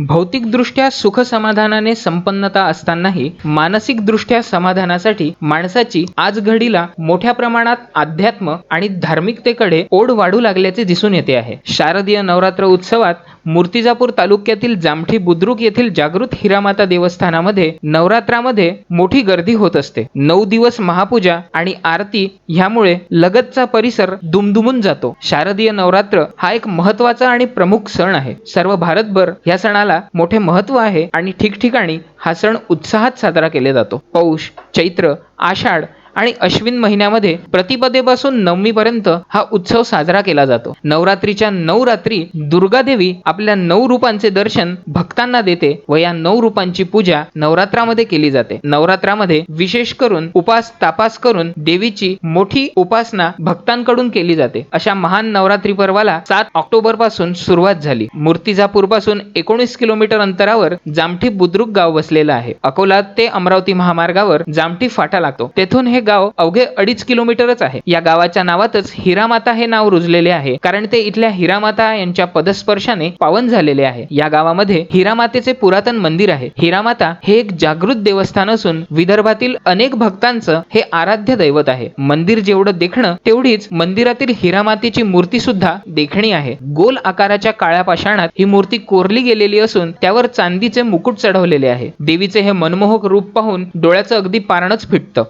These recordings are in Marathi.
भौतिकदृष्ट्या सुख समाधानाने संपन्नता असतानाही मानसिकदृष्ट्या समाधानासाठी माणसाची आज घडीला मोठ्या प्रमाणात अध्यात्म आणि धार्मिकतेकडे ओढ वाढू लागल्याचे दिसून येते आहे. शारदीय नवरात्र उत्सवात मूर्तिजापूर तालुक्यातील जामठी बुद्रुक येथील जागृत हिरामाता देवस्थानामध्ये नवरात्रामध्ये मोठी गर्दी होत असते. नऊ दिवस महापूजा आणि आरती ह्यामुळे लगतचा परिसर दुमदुमून जातो. शारदीय नवरात्र हा एक महत्त्वाचा आणि प्रमुख सण आहे. सर्व भारतभर या सणाला मोठे महत्त्व आहे आणि ठिकठिकाणी हा सण उत्साहात साजरा केला जातो. पौष चैत्र आषाढ आणि अश्विन महिन्यामध्ये प्रतिपदेपासून नवमीपर्यंत हा उत्सव साजरा केला जातो. नवरात्रीच्या नऊ रात्री दुर्गा देवी आपल्या नऊ रूपांचे दर्शन भक्तांना देते व या नऊ रूपांची पूजा नवरात्रामध्ये केली जाते. नवरात्रामध्ये विशेष करून उपास तापास करून देवीची मोठी उपासना भक्तांकडून केली जाते. अशा महान नवरात्री पर्वाला सात ऑक्टोबरपासून सुरुवात झाली. मूर्तिजापूरपासून एकोणीस किलोमीटर अंतरावर जामठी बुद्रुक गाव वसलेलं आहे. अकोला ते अमरावती महामार्गावर जामठी फाटा लागतो. तेथून हे गाव अवघे अडीच किलोमीटरच आहे. या गावाच्या नावातच हिरामाता हे नाव रुजलेले आहे. कारण ते इथल्या हिरामाता यांच्या पदस्पर्शाने पावन झालेले आहे. या गावामध्ये हिरामातेचे पुरातन मंदिर आहे. हिरामाता हे एक जागृत देवस्थान असून विदर्भातील अनेक भक्तांचं हे आराध्य दैवत आहे. मंदिर जेवढं देखणं तेवढीच मंदिरातील हिरामातेची मूर्ती सुद्धा देखणी आहे. गोल आकाराच्या काळ्या पाषाणात ही मूर्ती कोरली गेलेली असून त्यावर चांदीचे मुकुट चढवलेले आहे. देवीचे हे मनमोहक रूप पाहून डोळ्याचं अगदी पारणच फिटतं.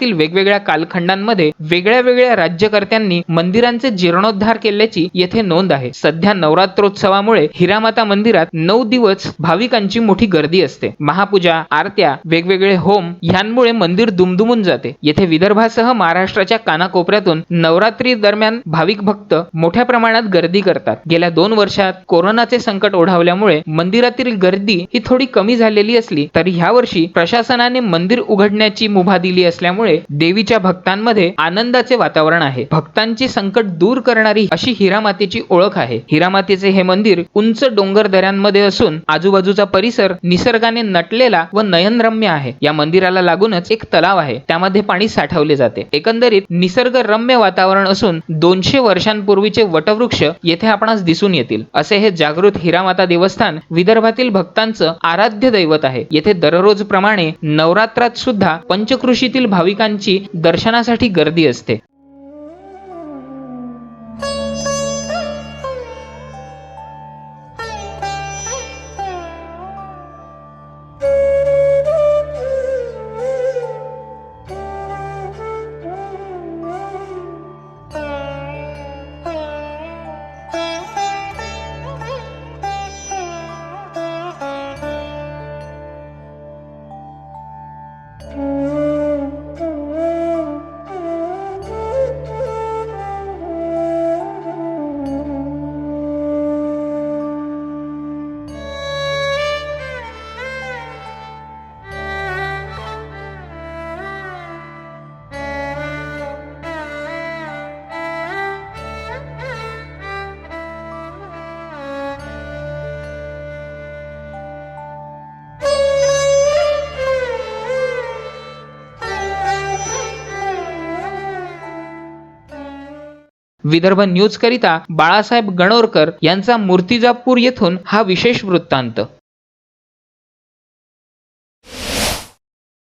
इतिहासातील वेगवेगळ्या कालखंडांमध्ये वेगळ्या वेगळ्या राज्यकर्त्यांनी मंदिरांचे जीर्णोद्धार केल्याची येथे नोंद आहे. सध्या नवरात्रोत्सवामुळे हिरामाता मंदिरात नऊ दिवस भाविकांची मोठी गर्दी असते. महापूजा आरत्या वेगवेगळे होम ह्यांमुळे मंदिर दुमदुमून जाते. येथे विदर्भासह महाराष्ट्राच्या कानाकोपऱ्यातून नवरात्री दरम्यान भाविक भक्त मोठ्या प्रमाणात गर्दी करतात. गेल्या दोन वर्षात कोरोनाचे संकट ओढावल्यामुळे मंदिरातील गर्दी ही थोडी कमी झालेली असली तरी ह्या वर्षी प्रशासनाने मंदिर उघडण्याची मुभा दिली असल्यामुळे देवीच्या भक्तांमध्ये आनंदाचे वातावरण आहे. भक्तांची संकट दूर करणारी अशी हिरामातेची ओळख आहे. हिरामातेचे हे मंदिर उंच डोंगर दऱ्यांमध्ये असून आजूबाजूचा परिसर निसर्गाने नटलेला व नयनरम्य आहे. या मंदिराला लागूनच एक तलाव आहे. त्यामध्ये पाणी साठवले जाते. एकंदरीत निसर्गरम्य वातावरण असून दोनशे वर्षांपूर्वीचे वटवृक्ष येथे आपणास दिसून येतील. असे हे जागृत हिरामाता देवस्थान विदर्भातील भक्तांचं आराध्य दैवत आहे. येथे दररोज प्रमाणे नवरात्रात सुद्धा पंचकृषीतील भाविक भाविकांची दर्शनासाठी गर्दी असते. विदर्भ न्यूज करिता बाळासाहेब गणोरकर यांचा मूर्तिजापूर येथून हा विशेष वृत्तांत.